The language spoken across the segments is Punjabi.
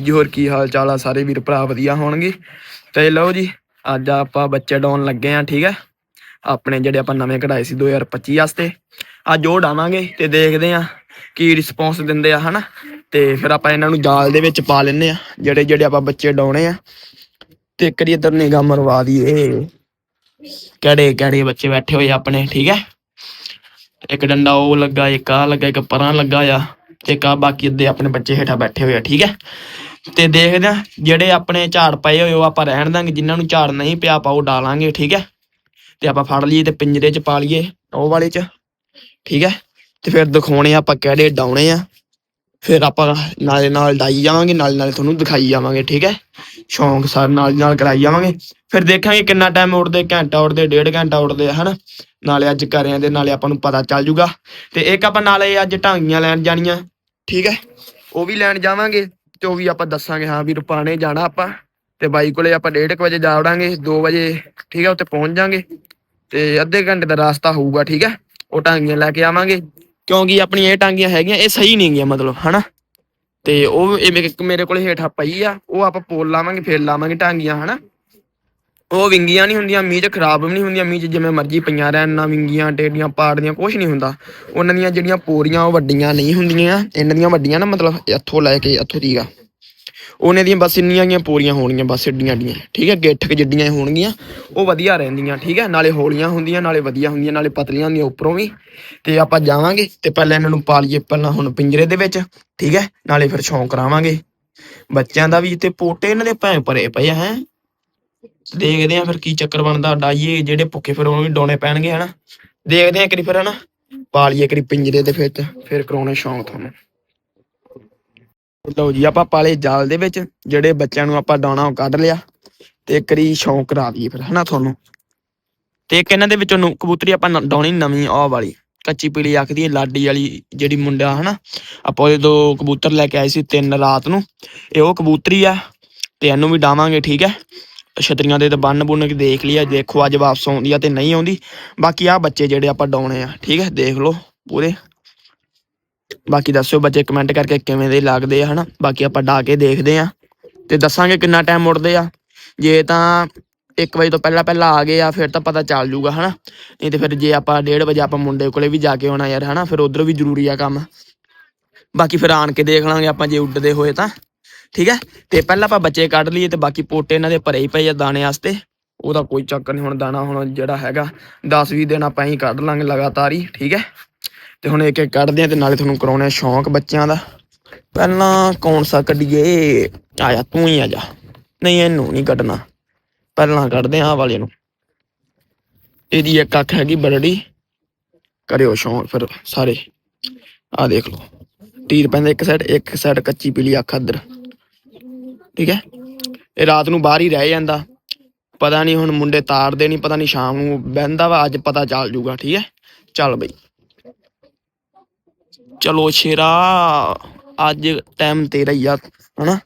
ਜੀ, ਹੋਰ ਕੀ ਹਾਲ ਚਾਲ ਆ ਸਾਰੇ ਵੀਰ ਭਰਾ, ਵਧੀਆ ਹੋਣਗੇ? ਤੇ ਲਓ ਜੀ, ਅੱਜ ਆਪਾਂ ਬੱਚੇ ਡਾਉਣ ਲੱਗੇ ਆ, ਠੀਕ ਹੈ ਆਪਣੇ ਜਿਹੜੇ ਆਪਾਂ ਨਵੇਂ ਕਢਾਏ ਸੀ 2025 ਵਾਸਤੇ। ਅੱਜ ਉਹ ਡਾਵਾਂਗੇ ਤੇ ਦੇਖਦੇ ਆ ਕੀ ਰਿਸਪੌਂਸ ਦਿੰਦੇ ਆ, ਹਨਾ? ਤੇ ਫਿਰ ਆਪਾਂ ਇਹਨਾਂ ਨੂੰ ਜਾਲ ਦੇ ਵਿੱਚ ਪਾ ਲੈਨੇ ਆ, ਜਿਹੜੇ ਜਿਹੜੇ ਆਪਾਂ ਬੱਚੇ ਡਾਉਣੇ ਆ। ਤੇ ਇੱਕ ਵਾਰੀ ਇਧਰ ਨਿਗਾਹ ਮਰਵਾ ਦਈਏ। ਕਿਹੜੇ ਕਿਹੜੇ ਬੱਚੇ ਬੈਠੇ ਹੋਏ ਆਪਣੇ, ਠੀਕ ਹੈ ਇੱਕ ਡੰਡਾ ਉਹ ਲੱਗਾ, ਇੱਕ ਆ ਲੱਗਾ, ਇੱਕ ਪਰਾਂ ਲੱਗਾ ਆ, ਤੇ ਕਾ ਬਾਕੀ ਅੱਧੇ ਆਪਣੇ ਬੱਚੇ ਹੇਠਾਂ ਬੈਠੇ ਹੋਏ ਆ, ਠੀਕ ਹੈ ਤੇ ਦੇਖਦੇ ਆ ਜਿਹੜੇ ਆਪਣੇ ਝਾੜ ਪਏ ਹੋਏ ਉਹ ਆਪਾਂ ਰਹਿਣ ਦਾਂਗੇ, ਜਿਨ੍ਹਾਂ ਨੂੰ ਝਾੜ ਨਹੀਂ ਪਿਆ, ਆਪਾਂ ਉਹ ਡਾਲਾਂਗੇ, ਠੀਕ ਹੈ? ਤੇ ਆਪਾਂ ਫੜ ਲਈਏ ਤੇ ਪਿੰਜਰੇ 'ਚ ਪਾ ਲਈਏ, ਉਹ ਵਾਲੇ 'ਚ, ਠੀਕ ਹੈ? ਤੇ ਫਿਰ ਦਿਖਾਉਣੇ ਆ ਆਪਾਂ ਕਿਹੜੇ ਡਾਉਣੇ ਆ। ਫਿਰ ਆਪਾਂ ਨਾਲੇ ਨਾਲ ਡਾਈ ਜਾਵਾਂਗੇ, ਨਾਲੇ ਨਾਲੇ ਤੁਹਾਨੂੰ ਦਿਖਾਈ ਜਾਵਾਂਗੇ, ਠੀਕ ਹੈ? ਸ਼ੌਂਕ ਸਾਰ ਨਾਲ ਨਾਲ ਕਰਾਈ ਜਾਵਾਂਗੇ। ਫਿਰ ਦੇਖਾਂਗੇ ਕਿੰਨਾ ਟਾਈਮ ਉੜਦੇ, ਘੰਟਾ ਉੜਦੇ, ਡੇਢ ਘੰਟਾ ਉੜਦੇ ਆ ਹਨਾ? ਨਾਲੇ ਅੱਜ ਕਰਿਆਂ ਦੇ ਨਾਲੇ ਆਪਾਂ ਨੂੰ ਪਤਾ ਚੱਲ ਜੂਗਾ। ਤੇ ਇੱਕ ਆਪਾਂ ਨਾਲੇ ਅੱਜ ਢਾਂਗੀਆਂ ਲੈਣ ਜਾਣੀਆਂ, ਠੀਕ ਹੈ? ਉਹ ਵੀ ਲੈਣ ਜਾਵਾਂਗੇ। ਤੇ ਉਹ ਵੀ ਆਪਾਂ ਦੱਸਾਂਗੇ, ਹਾਂ ਵੀ ਰੁਪਾਣੇ ਜਾਣਾ ਆਪਾਂ ਤੇ ਬਾਈ ਕੋਲੇ ਆਪਾਂ 1:30 ਵਜੇ ਜਾ ਵੜਾਂਗੇ 2 ਵਜੇ ਠੀਕ ਹੈ ਉੱਥੇ ਪਹੁੰਚ ਜਾਾਂਗੇ ਤੇ ਅੱਧੇ ਘੰਟੇ ਦਾ ਰਸਤਾ ਹੋਊਗਾ, ਠੀਕ ਹੈ ਉਹ ਟਾਂਗੀਆਂ ਲੈ ਕੇ ਆਵਾਂਗੇ। ਕਿਉਂਕਿ ਆਪਣੀਆਂ ਇਹ ਟਾਂਗੀਆਂ ਹੈਗੀਆਂ, ਇਹ ਸਹੀ ਨਹੀਂ ਗੀਆਂ ਮਤਲਬ, ਹਨਾ? ਤੇ ਉਹ ਇਹ ਮੇਰੇ- ਇੱਕ ਮੇਰੇ ਕੋਲੇ ਹੇਠਾਂ ਪਈ ਆ, ਉਹ ਆਪਾਂ ਪੋਲ ਲਾਵਾਂਗੇ, ਫੇਰ ਲਾਵਾਂਗੇ ਟਾਂਗੀਆਂ, ਹਨਾ? ਉਹ ਵਿੰਗੀਆਂ ਨਹੀਂ ਹੁੰਦੀਆਂ, ਮੀਂਹ 'ਚ ਖਰਾਬ ਵੀ ਨਹੀਂ ਹੁੰਦੀਆਂ, ਮੀਂਹ 'ਚ ਜਿਵੇਂ ਮਰਜ਼ੀ ਪਈਆਂ ਰਹਿਣ, ਨਾ ਵਿੰਗੀਆਂ, ਟੇਡੀਆਂ ਪਾੜਦੀਆਂ ਕੁਝ ਨਹੀਂ ਹੁੰਦਾ। ਉਹਨਾਂ ਦੀਆਂ ਜਿਹੜੀਆਂ ਪੋਰੀਆਂ ਉਹ ਵੱਡੀਆਂ ਨਹੀਂ ਹੁੰਦੀਆਂ, ਇਹਨਾਂ ਦੀਆਂ ਵੱਡੀਆਂ ਨਾ ਮਤਲਬ ਇੱਥੋਂ ਲੈ ਕੇ, ਇੱਥੋਂ ਤੀਕ ਉਹਨਾਂ ਦੀਆਂ ਬਸ ਇੰਨੀਆਂ ਗੀਆਂ ਪੋਰੀਆਂ ਹੋਣਗੀਆਂ, ਬਸ ਏਡੀਆਂ ਏਡੀਆਂ, ਠੀਕ ਹੈ ਗਿੱਠ ਕੁ ਜਿੱਡੀਆਂ ਹੋਣਗੀਆਂ, ਉਹ ਵਧੀਆ ਰਹਿੰਦੀਆਂ, ਠੀਕ ਹੈ, ਨਾਲੇ ਹੌਲੀਆਂ ਹੁੰਦੀਆਂ, ਨਾਲੇ ਵਧੀਆ ਹੁੰਦੀਆਂ, ਨਾਲੇ ਪਤਲੀਆਂ ਹੁੰਦੀਆਂ ਉੱਪਰੋਂ ਵੀ, ਤੇ ਆਪਾਂ ਜਾਵਾਂਗੇ, ਤੇ ਪਹਿਲਾਂ ਇਹਨਾਂ ਨੂੰ ਪਾ ਲਈਏ ਪਹਿਲਾਂ ਹੁਣ ਪਿੰਜਰੇ ਦੇ ਵਿੱਚ, ਠੀਕ ਹੈ, ਨਾਲੇ ਫਿਰ ਸ਼ੌਂਕ ਕਰਾਵਾਂਗੇ। ਬੱਚਿਆਂ ਦਾ ਵੀ ਤੇ ਪੋਟੇ ਇਹਨਾਂ ਦੇ ਭੈਂ ਭਰੇ ਪਏ ਆ, ਹੈ। ਦੇਖਦੇ ਆ ਫਿਰ ਕੀ ਚੱਕਰ ਬਣਦਾ ਡਾਈਏ ਜਿਹੜੇ ਭੁੱਖੇ ਫਿਰ ਉਹਨੂੰ ਵੀ ਡਾਉਣੇ ਪੈਣਗੇ, ਹਨਾ? ਦੇਖਦੇ ਆ ਕਰੀ ਫਿਰ, ਹਨਾ? ਪਾ ਕਰੀ ਪਿੰਜਰੇ ਦੇ ਵਿੱਚ, ਫਿਰ ਕਰਾਉਣੇ ਸ਼ੌਂਕ ਤੁਹਾਨੂੰ। ਲਓ ਜੀ, ਆਪਾਂ ਪਾਲੇ ਜਾਲ ਦੇ ਵਿੱਚ, ਜਿਹੜੇ ਬੱਚਿਆਂ ਨੂੰ ਆਪਾਂ ਡਾਉਣਾ ਕੱਢ ਲਿਆ, ਤੇ ਇੱਕ ਸ਼ੌਂਕ ਕਰਾ ਦਈਏ ਫਿਰ, ਹਨਾ ਤੁਹਾਨੂੰ? ਤੇ ਇੱਕ ਇਹਨਾਂ ਦੇ ਵਿੱਚੋਂ ਕਬੂਤਰੀ ਆਪਾਂ ਡਾਉਣੀ ਨਵੀਂ ਆਹ ਵਾਲੀ, ਕੱਚੀ ਪੀਲੀ ਆਖਦੀ ਹੈ ਲਾਡੀ ਵਾਲੀ ਜਿਹੜੀ ਮੁੰਡਾ, ਹਨਾ? ਆਪਾਂ ਉਹਦੇ ਦੋ ਕਬੂਤਰ ਲੈ ਕੇ ਆਏ ਸੀ ਤਿੰਨ ਰਾਤ ਨੂੰ, ਇਹ ਉਹ ਕਬੂਤਰੀ ਆ, ਤੇ ਇਹਨੂੰ ਵੀ ਡਾਵਾਂਗੇ, ਠੀਕ ਹੈ? ਛਤਰੀਆਂ ਦੇ ਤੇ ਬੰਨ ਬੁੰਨ ਕੇ ਦੇਖ ਲਿਆ ਦੇਖੋ ਅੱਜ ਵਾਪਸ ਆਉਂਦੀ ਆ ਤੇ ਨਹੀਂ ਆਉਂਦੀ। ਬਾਕੀ ਆ ਬੱਚੇ ਜਿਹੜੇ ਆਪਾਂ ਡਾਉਣੇ ਆ, ਠੀਕ ਹੈ, ਦੇਖ ਲਓ ਪੂਰੇ। ਬਾਕੀ ਦੱਸਿਓ ਬੱਚੇ ਕਮੈਂਟ ਕਰਕੇ ਕਿਵੇਂ ਦੇ ਲੱਗਦੇ ਆ, ਹਨਾ? ਬਾਕੀ ਆਪਾਂ ਡਾ ਕੇ ਦੇਖਦੇ ਆ ਤੇ ਦੱਸਾਂਗੇ ਕਿੰਨਾ ਟਾਈਮ ਉੜਦੇ ਆ। ਜੇ ਤਾਂ 1 ਵਜੇ ਤੋਂ ਪਹਿਲਾਂ ਪਹਿਲਾਂ ਆ ਗਏ ਆ, ਫਿਰ ਤਾਂ ਪਤਾ ਚੱਲ ਜੂਗਾ, ਹਨਾ? ਨਹੀਂ ਤੇ ਫਿਰ ਜੇ ਆਪਾਂ 1:30 ਵਜੇ ਆਪਾਂ ਮੁੰਡੇ ਕੋਲੇ ਵੀ ਜਾ ਕੇ ਆਉਣਾ ਯਾਰ, ਹਨਾ? ਫਿਰ ਉਧਰ ਵੀ ਜ਼ਰੂਰੀ ਆ ਕੰਮ। ਬਾਕੀ ਫਿਰ ਆਣ ਕੇ ਦੇਖ ਲਾਂਗੇ ਆਪਾਂ ਜੇ ਉੱਡਦੇ ਹੋਏ ਤਾਂ। ਠੀਕ ਹੈ? ਤੇ ਪਹਿਲਾਂ ਆਪਾਂ ਬੱਚੇ ਕੱਢ ਲਈਏ ਤੇ ਬਾਕੀ ਪੋਟੇ ਇਹਨਾਂ ਦੇ ਭਰੇ ਹੀ ਪਏ ਆ ਦਾਣੇ ਵਾਸਤੇ। ਉਹਦਾ ਕੋਈ ਚੱਕਰ ਨਹੀਂ ਹੁਣ ਦਾਣਾ ਹੁਣ ਜਿਹੜਾ ਹੈਗਾ। 10-20 ਦਿਨ ਆਪਾਂ ਹੀ ਕੱਢ ਲਾਂਗੇ ਲਗਾਤਾਰ ਹੀ, ਠੀਕ ਹੈ? ਤੇ ਹੁਣ ਇੱਕ ਇੱਕ ਕੱਢਦੇ ਆ ਤੇ ਨਾਲੇ ਤੁਹਾਨੂੰ ਕਰਾਉਣੇ ਸ਼ੌਂਕ ਬੱਚਿਆਂ ਦਾ। ਪਹਿਲਾਂ ਕੌਣ ਸਾ ਕੱਢੀਏ? ਆਇਆ ਤੂੰ ਹੀ ਆ ਜਾ। ਨਹੀਂ, ਇਹਨੂੰ ਨਹੀਂ ਕੱਢਣਾ। ਪਹਿਲਾਂ ਕੱਢਦੇ ਆ ਵਾਲੇ ਨੂੰ। ਇਹਦੀ ਇੱਕ ਅੱਖ ਹੈਗੀ ਬਰੜੀ। ਕਰਿਓ ਸ਼ੌਂਕ ਫਿਰ ਸਾਰੇ। ਆ ਦੇਖ ਲਓ। ਤੀਰ ਪੈਂਦਾ ਇੱਕ ਸਾਈਡ ਇੱਕ ਸਾਈਡ ਕੱਚੀ ਪੀਲੀ ਅੱਖ ਇੱਧਰ। ਠੀਕ ਹੈ? ਇਹ ਰਾਤ ਨੂੰ ਬਾਹਰ ਹੀ ਰਹਿ ਜਾਂਦਾ। ਪਤਾ ਨਹੀਂ ਹੁਣ ਮੁੰਡੇ ਤਾਰਦੇ ਨਹੀਂ, ਪਤਾ ਨਹੀਂ ਸ਼ਾਮ ਨੂੰ ਬਹਿੰਦਾ ਵਾ, ਅੱਜ ਪਤਾ ਚੱਲ ਜੂਗਾ, ਠੀਕ ਹੈ? ਚੱਲ ਬਈ। ਚਲੋ ਸ਼ੇਰਾ, ਅੱਜ ਟਾਈਮ ਤੇਰਾ ਹੀ ਆ, ਹਨਾ?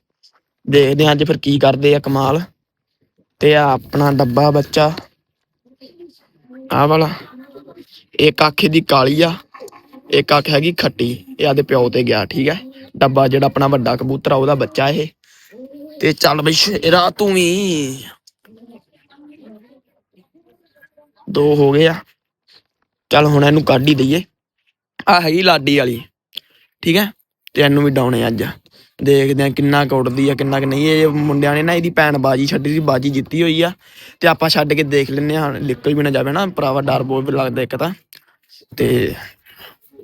ਦੇਖਦੇ ਹਾਂ ਅੱਜ ਫਿਰ ਕੀ ਕਰਦੇ ਆ ਕਮਾਲ। ਤੇ ਆ ਆਪਣਾ ਡੱਬਾ ਬੱਚਾ ਆ ਵਾਲਾ। ਇੱਕ ਅੱਖ ਦੀ ਕਾਲੀ ਆ, ਇੱਕ ਅੱਖ ਹੈਗੀ ਖੱਟੀ, ਇਹ ਆਦੇ ਪਿਓ ਤੇ ਗਿਆ, ਠੀਕ ਹੈ? ਡੱਬਾ ਜਿਹੜਾ ਆਪਣਾ ਵੱਡਾ ਕਬੂਤਰ ਆ, ਉਹਦਾ ਬੱਚਾ ਇਹ। ਤੇ ਚੱਲ ਬਈ ਸ਼ੇਰਾ ਤੂੰ ਵੀ। ਦੋ ਹੋ ਗਏ ਆ। ਚੱਲ ਹੁਣ ਇਹਨੂੰ ਕੱਢ ਹੀ ਦਈਏ। ਆ ਹੈਗੀ ਲਾਡੀ ਵਾਲੀ। ਠੀਕ ਹੈ? ਤੇ ਇਹਨੂੰ ਵੀ ਡਾਉਣੇ ਅੱਜ। ਦੇਖਦੇ ਆ ਕਿੰਨਾ ਕੁ ਉੱਡਦੀ ਆ, ਕਿੰਨਾ ਕਿ ਨਹੀਂ। ਇਹ ਮੁੰਡਿਆਂ ਨੇ ਨਾ ਇਹਦੀ ਭੈਣ ਬਾਜੀ ਛੱਡੀ ਸੀ, ਬਾਜੀ ਜਿੱਤੀ ਹੋਈ ਆ। ਤੇ ਆਪਾਂ ਛੱਡ ਕੇ ਦੇਖ ਲੈਨੇ ਆ ਨਿਕਲ ਵੀ ਨਾ ਜਾਵੇ ਨਾ। ਭਰਾਵਾ ਡਰ ਬਹੁਤ ਲੱਗਦਾ ਇੱਕ ਤਾਂ। ਤੇ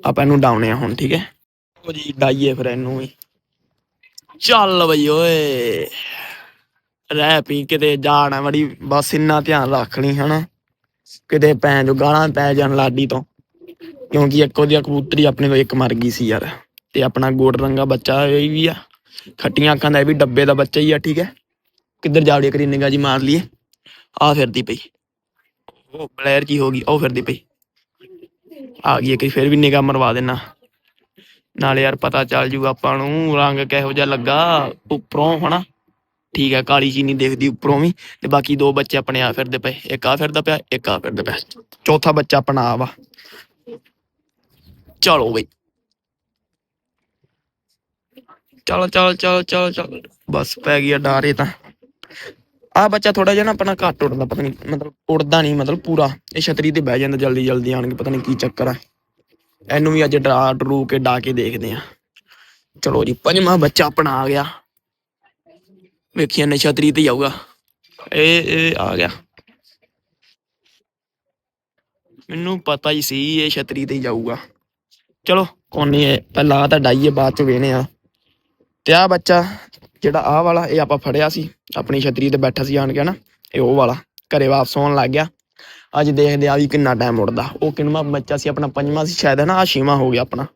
ਆਪਾਂ ਇਹਨੂੰ ਡਾਉਣੇ ਆ ਹੁਣ, ਠੀਕ ਹੈ? ਉਹ ਜੀ, ਡਾਈਏ ਫਿਰ ਇਹਨੂੰ ਵੀ। ਚੱਲ ਬਈ ਓਏ। ਰਹਿ ਪੀ, ਕਿਤੇ ਜਾਣਾ ਬੜੀ ਬਸ ਇੰਨਾ ਧਿਆਨ ਰੱਖਣੀ ਲਈ ਹਨਾ। ਕਿਤੇ ਭੈਣ ਜੋ ਗਾਲਾਂ ਪੈ ਜਾਣ ਲਾਡੀ ਤੋਂ। ਕਿਉਂਕਿ ਇੱਕ ਉਹਦੀ ਕਬੂਤਰੀ ਆਪਣੇ ਤੋਂ ਇੱਕ ਮਰ ਗਈ ਸੀ ਯਾਰ। ਤੇ ਆਪਣਾ ਗੋੜ ਰੰਗਾ ਬੱਚਾ ਇਹ ਵੀ ਆ। ਖੱਟੀਆਂ ਅੱਖਾਂ ਦਾ ਇਹ ਵੀ ਡੱਬੇ ਦਾ ਬੱਚਾ ਹੀ ਆ, ਠੀਕ ਹੈ। ਕਿੱਧਰ ਜਾਵੜੀ ਕਰੀ ਨਿਗਾ ਜੀ ਮਾਰ ਲਈਏ। ਆ ਫਿਰਦੀ ਪਈ। ਉਹ ਬਲੈਰ ਜੀ ਹੋ ਗਈ, ਉਹ ਫਿਰਦੀ ਪਈ। ਆ ਗਈ ਕਿ ਫਿਰ ਵੀ ਨਿਗਾਹ ਮਰਵਾ ਦੇਣਾ। ਨਾਲੇ ਯਾਰ ਪਤਾ ਚੱਲ ਜੂਗਾ ਆਪਾਂ ਨੂੰ, ਰੰਗ ਕਿਹੋ ਜਿਹਾ ਲੱਗਾ ਉੱਪਰੋਂ, ਹਨਾ? ਠੀਕ ਹੈ, ਕਾਲੀ ਚੀਨੀ ਦੇਖਦੀ ਉੱਪਰੋਂ ਵੀ, ਤੇ ਬਾਕੀ ਦੋ ਬੱਚੇ ਆਪਣੇ ਆ ਫਿਰਦੇ ਪਏ, ਇੱਕ ਆ ਫਿਰਦਾ ਪਿਆ, ਇੱਕ ਆ ਫਿਰਦਾ ਪਿਆ। ਚੌਥਾ ਬੱਚਾ ਆਪਣਾ ਆ ਵਾ। ਚਲੋ ਬਈ। ਚਲ ਚਲ, ਚੱਲ ਚਲ, ਚੱਲ। ਬਸ ਪੈ ਗਿਆ ਡਾਰੇ ਤਾਂ ਆ ਬੱਚਾ ਥੋੜਾ ਜਿਹਾ ਨਾ ਆਪਣਾ ਘੱਟ ਉੱਡਦਾ, ਪਤਾ ਨਹੀਂ ਮਤਲਬ ਉੱਡਦਾ ਨਹੀਂ ਮਤਲਬ ਪੂਰਾ। ਇਹ ਛਤਰੀ ਤੇ ਬਹਿ ਜਾਂਦਾ ਜਲਦੀ ਜਲਦੀ ਆਣ ਕੇ, ਪਤਾ ਨਹੀਂ ਕੀ ਚੱਕਰ ਆ। ਇਹਨੂੰ ਵੀ ਅੱਜ ਡਰਾ ਡਰੂ ਕੇ ਡਾ ਕੇ ਦੇਖਦੇ ਆ ਚਲੋ ਜੀ, ਪੰਜਵਾਂ ਬੱਚਾ ਆਪਣਾ ਆ ਗਿਆ। ਵੇਖੀਏ ਨੇ ਛਤਰੀ ਤੇ ਹੀ ਆਊਗਾ। ਇਹ ਇਹ ਆ ਗਿਆ। ਮੈਨੂੰ ਪਤਾ ਹੀ ਸੀ ਇਹ ਛਤਰੀ ਤੇ ਜਾਊਗਾ। ਚਲੋ ਕੋਨੀ ਇਹ ਪਹਿਲਾਂ ਤਾਂ ਡਾਈਏ ਬਾਅਦ ਚ ਵੇਨੇ ਆ ਤੇ ਆ ਬੱਚਾ ਜਿਹੜਾ ਆਹ ਵਾਲਾ, ਇਹ ਆਪਾਂ ਫੜਿਆ ਸੀ। ਆਪਣੀ ਛਤਰੀ ਤੇ ਬੈਠਾ ਸੀ ਆਣ ਕੇ ਨਾ ਇਹ ਉਹ ਵਾਲਾ, ਘਰੇ ਵਾਪਸ ਆਉਣ ਲੱਗ ਗਿਆ। ਅੱਜ ਦੇਖਦੇ ਆ ਵੀ ਕਿੰਨਾ ਟਾਈਮ ਉੱਡਦਾ। ਉਹ ਕਿੰਨਾ ਬੱਚਾ ਸੀ, ਆਪਣਾ ਪੰਜਵਾਂ ਸੀ, ਸ਼ਾਇਦ ਹੈ ਨਾ ਆ ਛੇਵਾਂ ਹੋ ਗਿਆ ਆਪਣਾ।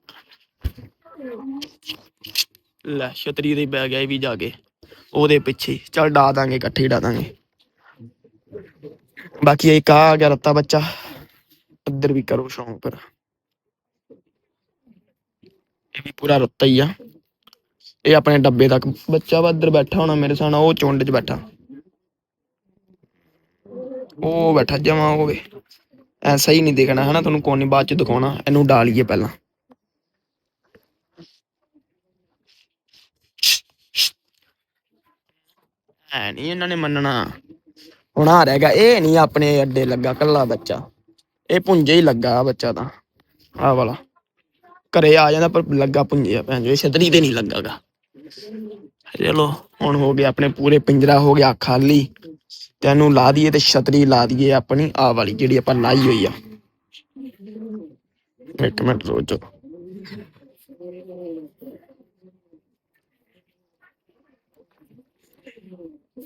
ਲੈ, ਛਤਰੀ ਦੇ ਬੈ ਗਿਆ ਇਹ ਵੀ ਜਾ ਕੇ। ਉਹਦੇ ਪਿੱਛੇ ਚੱਲ ਡਾ ਦਾਂਗੇ, ਇਕੱਠੇ ਡਾ ਦਾਂਗੇ। ਬਾਕੀ ਇਹ ਆ ਆ ਗਿਆ ਰੱਤਾ ਬੱਚਾ। ਇੱਧਰ ਵੀ ਕਰੋ ਸ਼ੌਂਕ ਫਿਰ। ਇਹ ਵੀ ਪੂਰਾ ਰੱਤਾ ਹੀ ਆ। ਇਹ ਆਪਣੇ ਡੱਬੇ ਤੱਕ। ਬੱਚਾ ਵਾ ਇੱਧਰ ਬੈਠਾ ਹੋਣਾ ਮੇਰੇ ਸਾਹਮਣੇ, ਉਹ ਚੁੰਡ 'ਚ ਬੈਠਾ। ਉਹ ਬੈਠਾ ਜਮਾ ਹੋਵੇ ਐਸਾ ਹੀ ਨਹੀਂ ਦਿਖਣਾ ਹਨਾ ਤੁਹਾਨੂੰ ਕੋਨੀ ਬਾਅਦ ਚ ਦਿਖਾਉਣਾ। ਇਹਨੂੰ ਡਾਲੀਏ ਪਹਿਲਾਂ। ਐ ਨਹੀਂ ਇਹਨਾਂ ਨੇ ਮੰਨਣਾ। ਹੁਣ ਆ ਰਹਿ ਇਹ ਨਹੀਂ ਆਪਣੇ ਅੱਡੇ ਲੱਗਾ ਕੱਲਾ ਬੱਚਾ। ਇਹ ਪੁੰਜੇ ਹੀ ਲੱਗਾ ਆਹ ਬੱਚਾ ਤਾਂ। ਆ ਵਾਲਾ। ਘਰੇ ਆ ਜਾਂਦਾ ਪਰ ਲੱਗਾ ਪੁੰਜੇ ਆ ਭੈਣ ਜੋ ਇਹ ਛਤਰੀ ਤੇ ਨਹੀਂ ਲੱਗਾਗਾ। ਚਲੋ, ਹੁਣ ਹੋ ਗਿਆ ਆਪਣੇ ਪੂਰੇ, ਪਿੰਜਰਾ ਹੋ ਗਿਆ ਖਾਲੀ। ਤੇ ਇਹਨੂੰ ਲਾ ਦਈਏ ਤੇ ਛਤਰੀ ਲਾ ਦਈਏ ਆਪਣੀ ਆ ਵਾਲੀ ਜਿਹੜੀ ਆਪਾਂ ਲਾਈ ਹੋਈ ਆ। ਇੱਕ ਮਿੰਟ ਰੋਜੋ